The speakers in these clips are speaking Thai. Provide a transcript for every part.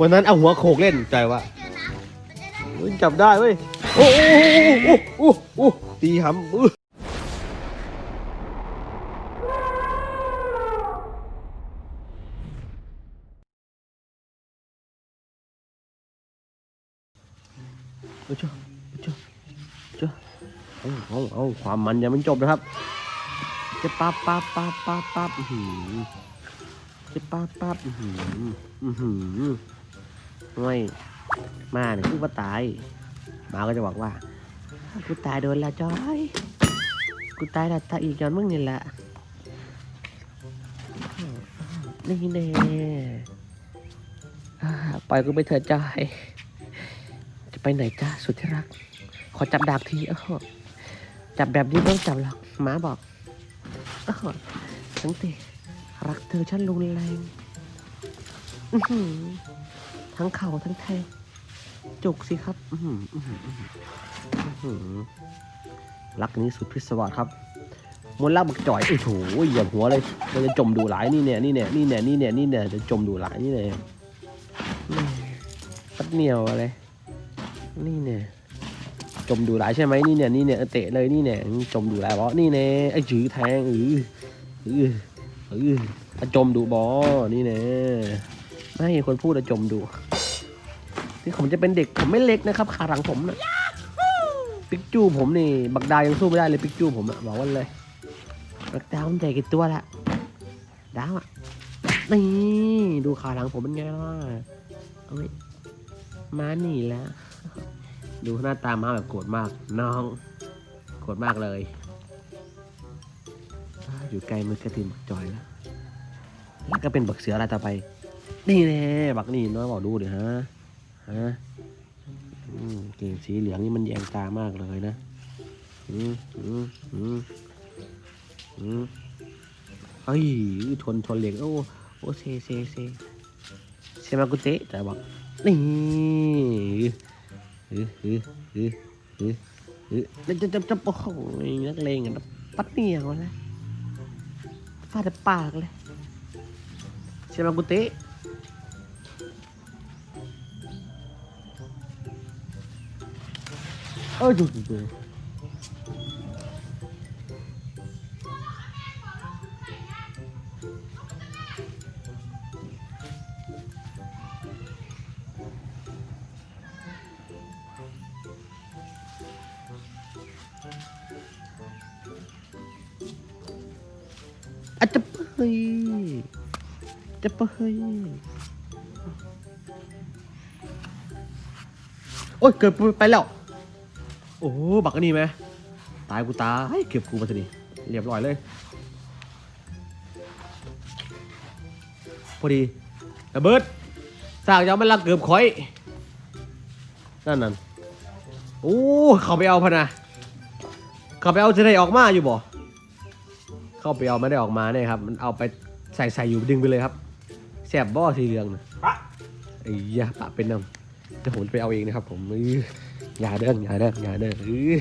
วันนั้นเอาหัวโขกเล่นใจว่าเฮ้ยจับได้เว้ย โอ้โอ้โอ้โอ้โอ้ตีหำอื้อเอาเจ้าเอาเจ้าเจ้าเอาเอาเอาความมันยังไม่จบนะครับ จะปั๊บปั๊บปั๊บปั๊บปั๊บหือจะปั๊บปั๊บอื้อหืออื้อ หือไม่มาเนี่ยคือว่าตายหมาก็จะบอกว่ากูตายโดนละจอยกูตายละตายอีกจอนมึงนี่แหละนี่แน่อ่าปล่อยกูไปเถิดจอยจะไปไหนจ้าสุดที่รัก ขอจับดาบทีเออจับแบบนี้ไม่ต้องจับหรอกหมาบอกอ้าวทั้งตีรักเธอฉันรุนแรง ทั้งเข่าทั้งแทงจุกสิครับรักนี้สุดพิศวาสครับมนต์รักบักจ่อยโอ้โหเหยียบหัวเลยมันจะจมดูหลายนี่เนี่ยนี่เนี่ยนี่เนี่ยนี่เนี่ยนี่เนี่ยจะจมดูหลายนี่เนี่ยแม่ปัดเหนียวอะไรนี่เนี่ยจมดูหลายใช่ไหมนี่เนี่ยนี่เนี่ยเตะเลยนี่เนี่ยจมดูหลายวะนี่เนี่ยไอ้จื้อแทงเออเออเอออจมดูบอนี่เนี่ย ไม่ให้คนพูดอะจมดูที่ผมจะเป็นเด็กผมไม่เล็กนะครับ ขาหลังผมนะปิกจูผมนี่ บักดายังสู้ไม่ได้เลยปิกจูผมอะบอกว่าเลยบักดามันใหญ่กี่ตัวละดาวอะนี่ดูขาหลังผมเป็นไงล่ะเอ้ยมาหนีแล้ว ดูหน้าตามาแบบโกรธมาก น้องโกรธมากเลย อยู่ไกลมือกระตินบักจอยแล้วแล้วก็เป็นบักเสืออะไรต่อไป นี่แน่บักนี่น้อยบอกดูดิฮะฮะเก่งสีเหลืองนี่มันแยงตามากเลยนะอืมอืมอืมอืมเฮ้ยชนชนเหล็กโอ้โอ้เซเซเซเซมากุเตะแต่บอกนี่ฮึฮึฮึฮึฮึแล้วจะจะจะโอ้โหนักเลงกันนะปัดเหนียวเลยฟาดปากเลยใช่ไหมกุเตะ เออดูดูดูอาจจะเฮ้ยจะเฮ้ยโอ้ยเกิดไปแล้ว โอ้บักอันนี้ไหมตายกูตายเก็บกูมาทีนี้เรียบร้อยเลย พอดีระเบิดสร้างจะเอามันลักเกือบคอย นั่นนั่นโอ้เข้าไปเอาพะนะเข้าไปเอาจะได้ออกมาอยู่บ่ เข้าไปเอาไม่ได้ออกมาเนี่ยครับ มันเอาไปใส่ใส่อยู่ดึงไปเลยครับแสบบ่อสีเหลืองนะไอ้ยาปะเป็นน้ำแต่ผมจะไปเอาเองนะครับผม อื้ออย่าเด้ออย่าเด้ออย่าเด้ออื้อ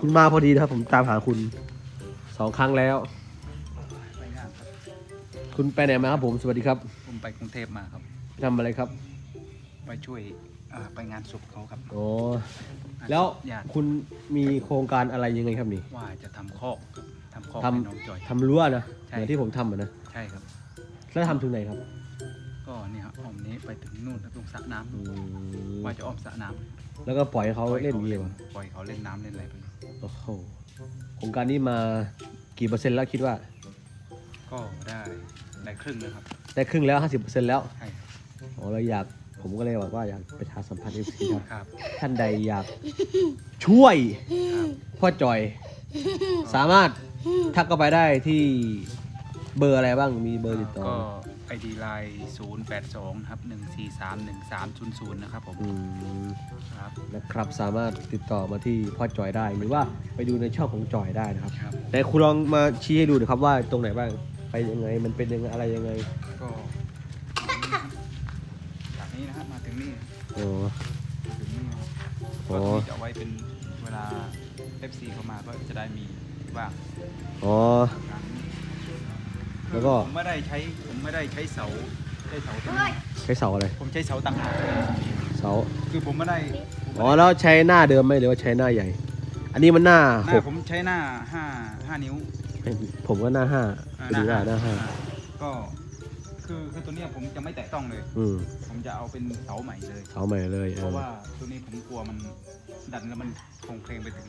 คุณมาพอดีนะครับ ผมตามหาคุณสองครั้งแล้ว ไปงานครับคุณไปไหนมาครับผมสวัสดีครับผมไปกรุงเทพมาครับ ทำอะไรครับไปช่วยอ่าไปงานศพเขาครับอ๋องานศพแล้วญาติคุณมีโครงการอะไรยังไงครับนี่ ว่าจะทำคอกครับทำคอกทำ ให้น้องจอย ทำรั้วนะใช่ เหมือนที่ผมทำอะนะใช่ครับ แล้วทำถึงไหนครับ ก็เนี่ยครับอ้อมนี้ไปถึงนู่นครับตรงสระน้ำอืมว่าจะอ้อมสระน้ำแล้วก็ปล่อยให้เขาปอยเล่นเขาอย่างนี้เหรอปล่อยเขาเล่นน้ำเล่นอะไรไปโอ้โหโครงการนี้มากี่เปอร์เซ็นต์แล้วคิดว่า ก็ได้ได้ครึ่งนะครับได้ครึ่งแล้ว 50%แล้ว ใช่ครับอ๋อเราอยากผมก็เลยบอกว่าอยากประชาสัมพันธ์เอฟซีครับ ครับท่านใดอยากช่วยครับพ่อจอย สามารถทักเข้าไปได้ที่เบอร์อะไรบ้างมีเบอร์ติดต่อก็ ไอดีไลน์0 8 2ครับ1 4 3 1 3 0 0 นะครับผมอืมครับนะครับสามารถติดต่อมาที่พ่อจอยได้หรือว่าไปดูในช่องของจอยได้นะครับครับ แต่คุณลองมาชี้ให้ดูหนะครับว่าตรงไหนบ้างไปยังไงมันเป็นยังไงอะไรยังไงก็จากนี้นะฮะมาถึงนี่อ๋อถึงนี่นะครับอ๋ก็อที่จะเอาไว้เป็นเวลา FC เข้ามาก็จะได้มีว่างอ๋อ การ แล้วก็ผมไม่ได้ใช้ผมไม่ได้ใช้เสาใช้เสาตัวนี้ใช้เสาอะไรผมใช้เสาต่างหากเสาคือผมไม่ได้ผมไม่อ๋อได้แล้วใช้หน้าเดิมไหมหรือว่าใช้หน้าใหญ่ อันนี้มันหน้าหหน้ากผมใช้หน้าห้าห้านิ้วผมก็หน้าห้าอ่าดูหน้าหน้าห้าอ่ก็ คือคือตัวเนี้ยผมจะไม่แตะต้องเลย อืมผมจะเอาเป็นเสาใหม่เลย เสาใหม่เลยเอเพราะอว่าตัวนี้ผมกลัวมันดันแล้วมันโครงเคลงไปถึง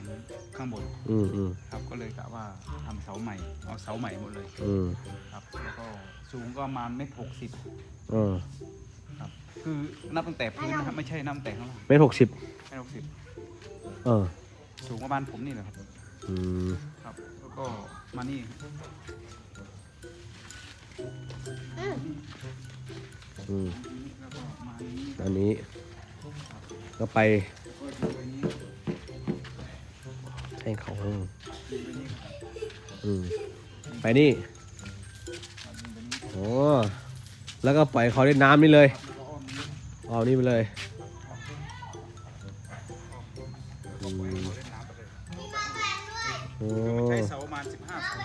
ข้างบนอืมอืมครับ ก็เลยกะว่าทำเสาใหม่ เอาเสาใหม่หมดเลยอืมครับ แล้วก็สูงก็ประมาณเมตรหกสิบเออครับ คือนับตั้งแต่พื้นนะครับไม่ใช่นับตั้งแต่ข้างล่างเมตรหกสิบเมตรหกสิบเออ สูงประมาณผมนี่แหละครับ อืมครับ แล้วก็มานี่ อืมแล้วก็มานี้อันนี้ ก็ไปก็อยู่ไปนี้แท่งเขาอยู่ไปนี้ครับอืมไปนี่ครับอยู่ไปนี้โอ้แล้วก็ปล่อยเขาเล่นน้ำนี่เลยครับแล้วก็อ้อมนี้เอานี่ไปเลยก็ปล่อยให้เขาเล่นน้ำไปเลยโอ้คือมันใช้เสาประมาณสิบห้าเสา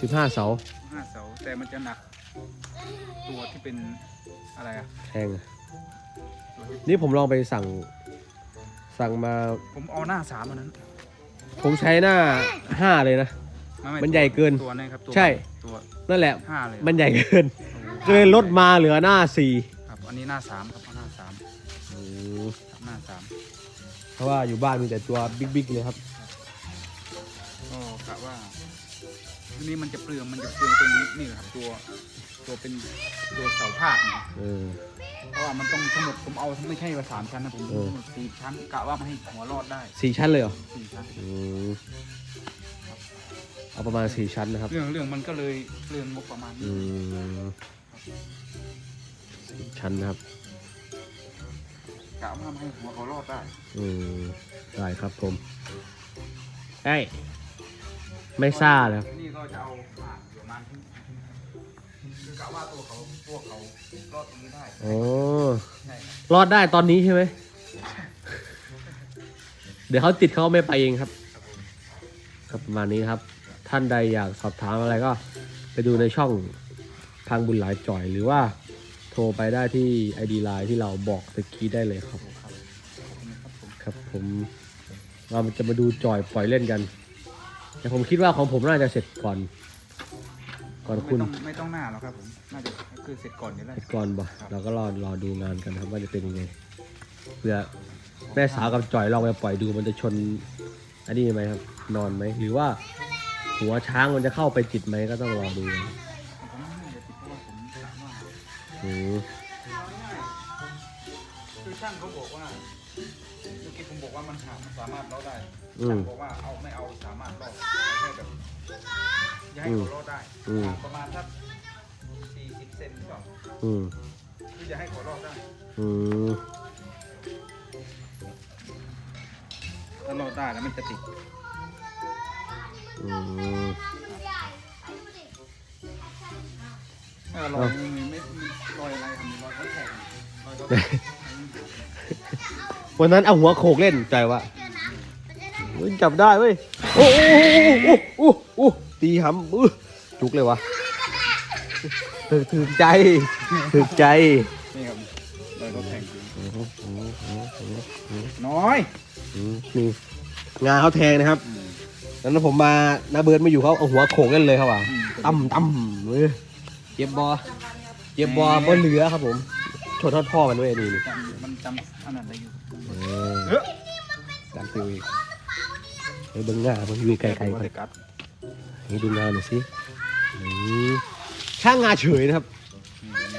สิบห้าเสาห้าเสาแต่มันจะหนัก ตัวที่เป็นอะไรอะแท่งตัวที่นี่ผมลองไปสั่ง สั่งมา ผมเอาหน้าสามอันนั้นผมใช้หน้าห้าเลยนะ ไไมันใหญ่เกินตัวนี้ครับตัวใช่ ตัวนั่นแหละ ห้าเลยมันใหญ่เกินโอ้โหก็เลยลดมาเหลือหน้าสี่ครับอันนี้หน้าสามครับเอาหน้าสามครับหน้าสามเพราะว่าอยู่บ้านมีแต่ตัวบิ๊กๆเลยครับ ทีนี้มันจะเปลืองมันจะเปลืองตรงนี้นี่แหละครับตัวตัวเป็นตัวเสาภาคเนี่ยเออ เพราะว่ามันต้องทั้งหมดผมเอาไม่ใช่ว่าสามชั้นนะผมเออ ทั้งหมดสี่ชั้นกะว่ามันให้หัวรอดได้สี่ชั้นเลยเหรอสี่ชั้นอืมเอาประมาณสี่ชั้นนะครับ เรื่องเรื่องมันก็เลยเปลืองงบประมาณนี้อืมสี่ชั้นนะครับ กะว่ามันให้หัวเขารอดได้ อืมได้ครับผมเอ้ย ไม่ซ่าเลยครับนี่ก็จะเอาผ่านอยู่ประมาณที่คือกะว่าตัวเขาพวกเขารอดตรงนี้ได้โอ้ใช่ครับรอดได้ตอนนี้ใช่ไหม เดี๋ยวเขาติดเขาไม่ไปเองครับก็ประมาณนี้ครับ ท่านใดอยากสอบถามอะไรก็ ไปดูในช่องทางบุญหลายจ่อยหรือว่าโทรไปได้ที่ ID Line ที่เราบอกตะกี้ได้เลยครับครับขอบคุณครับผมครับผมเราจะมาดูจ่อยปล่อยเล่นกัน แต่ผมคิดว่าของผมน่าจะเสร็จก่อน ก่อนไม่คุณต้องไม่ต้องหน้าหรอกครับผมน่าจะคือเสร็จก่อนนี่แหละเสร็จก่อนบ่เราก็รอรอดูงานกันครับว่าจะเป็นยังไงเพื่อแม่สาวกับจ่อยลองไปปล่อยดูมันจะชน อันนี้ไหมครับ นอนไหมหรือว่า หัวช้างมันจะเข้าไปจิตไหมก็ต้องรอดูกันผมไม่น่าจะติดเพราะว่าผมกะว่าอืมคือช่างเขาบอกว่าเมื่อกี้ผมบอกว่ามันหามันสามารถรอดได้ อืช่ามบอกว่าเอาไม่เอาสามารถรอดเอาแบบอย่าให้เขารอดได้อืมประมาณสักสี่สิบเซนก่อนอืมคืออย่าให้เขารอดได้อืมถ้ารอดได้แล้วมันจะติดอืม ถ้ารอยไม่ไม่ม่รอยอะไรครับมีรอยเขาแทงรอยเขาแทงวันนั้นเอาหัวโขกเล่นใจว่า เฮ้ยจับได้เว้ยโอ้โอ้โอ้โอ้โอ้ตีหำอื้อจุกเลยวะถึกถึกใจถึกใจ นี่ครับรอยเขาแทงจริงอืมอืมอืมอืมน้อย อืมนี่งานเขาแทงนะครับอืมนั้นผมมานาเบิร์ดไม่อยู่เขาเอาหัวโขกเล่นเลยครับว่ะอืม ตั้มตั้มเว้ยเจ็บบอเจ็บบอบนเหลือครับผมชนทอดพ่อมันเว้ยนี่นี่จำมันจำอันนั้นได้อยู่เอเอออการติวอีก เฮ้ยเบิ้งหน้ามันอยู่ไกลๆไกลก่อนกัดให้ดูงานหน่อยสินี่ช่างงาเฉยนะครับนี่ไง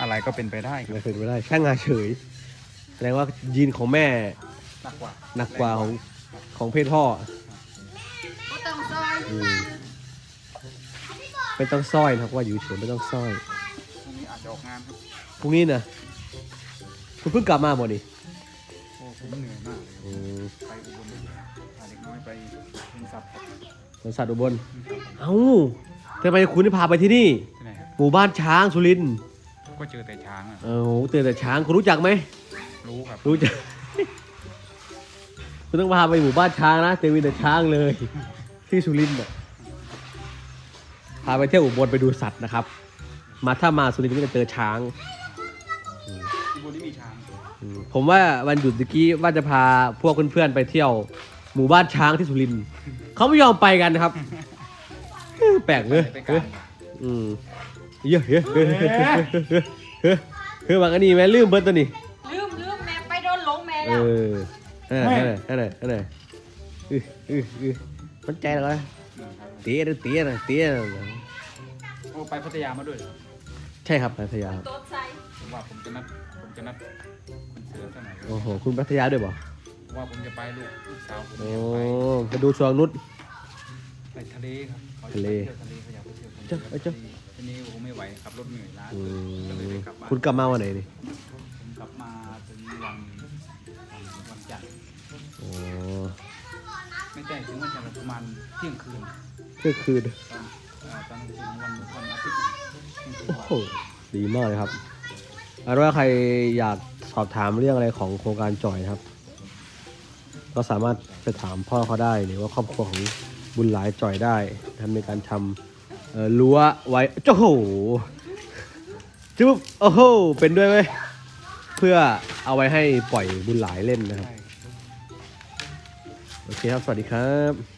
อะไรก็เป็นไปได้ครับไม่เป็นไปได้ช่างงาเฉยแสดงว่ายีนของแม่หนักกว่าหนักกว่าของของเพศพ่อก็ต้องซอยอืมไม่ต้องสร้อยนะครับว่าอยู่เฉยไม่ต้องสร้อยพรุ่งนี้อาจจะออกงานครับพรุ่งนี้นะคุณเพิ่งกลับมาหมดดิโอ้ผมเหนื่อยมากเลยอืมไปอุบลพาเด็กน้อย ไปเป็นสัตว์ครับสวนสัตว์อุบล เอ้าทำไมคุณไม่พาไปที่นี่ที่ไหนครับหมู่บ้านช้างสุรินทร์ก็เจอแต่ช้างอะเออโหเตือนแต่ช้างคุณรู้จักไหม รู้ครับรู้จัก คุณต้องพาไปหมู่บ้านช้างนะเจอมีแต่ช้างเลย ที่สุรินทร์น่ะพาไปเที่ยวอุบลไปดูสัตว์นะครับ มาถ้ามาสุรินทร์ก็จะเจอช้างที่บนนี้มีช้างอืมผมว่าวันหยุดเมื่อกี้ว่าจะพาพวกเพื่อนๆไปเที่ยว หมู่บ้านช้างที่สุรินทร์เขาไม่ยอมไปกันนะครับ แปลกเลยไปกันอืมเยอะเยอะเฮ้ยเฮ้ยเฮ้ยเฮ้ยเฮ้ยบางอันนี้แม่ลืมเบิร์ตัวนี้ลืมลืมแม่ไปโดนหลงแม่เอแล้วอนั่นแหละนั่นแหละนั่นแหละนั่นแหละอืออืออือมันใจเหรอเตี้ยนะเตี้ยนะเตี้ยนะโอ้ไปพัทยามาด้วยเหรอใช่ครับพัทยาครับ โต๊ะใส่ผมว่าผมจะนัดผมจะนัดคุณเสือสักหน่อยโอ้โห คุณพัทยาด้วยบ่ ว่าผมจะไปลูกลูกสาวผมโอ้อยากไปไปดูชวงนุช ไปทะเลครับขาจทะเลไปที่ยวทะเลเขาอยากไปเที่ยวทะเลเจ้าเจ้า ทีนี้ผมไม่ไหวขับรถเหนื่อยล้าอืก็เลยมได้กลับบ้านคุณกลับมาวันไหนนี่ผมกลับมาถึงวันวันวันจันทร์โอ้ไม่ใช่ถึงวันจันทร์ประมาณเที่ยงคืนก็คือตอนเอ่อตอนถึงวันวันอาทิตย์เที่ยงคืนโอ้โหดีมากเลยครับเอาเป็นว่าใครอยากสอบถามเรื่องอะไรของโครงการจอยนะครับ ก็สามารถไปถามพ่อเขาได้ หรือว่าครอบครัวของบุญหลายจ่อยได้ทำในการทำรั้วไว้โอ้โหจุ๊บโอ้โหเป็นด้วยไหมเพื่อเอาไว้ให้ปล่อยบุญหลายเล่นนะครับ โอเคครับ สวัสดีครับ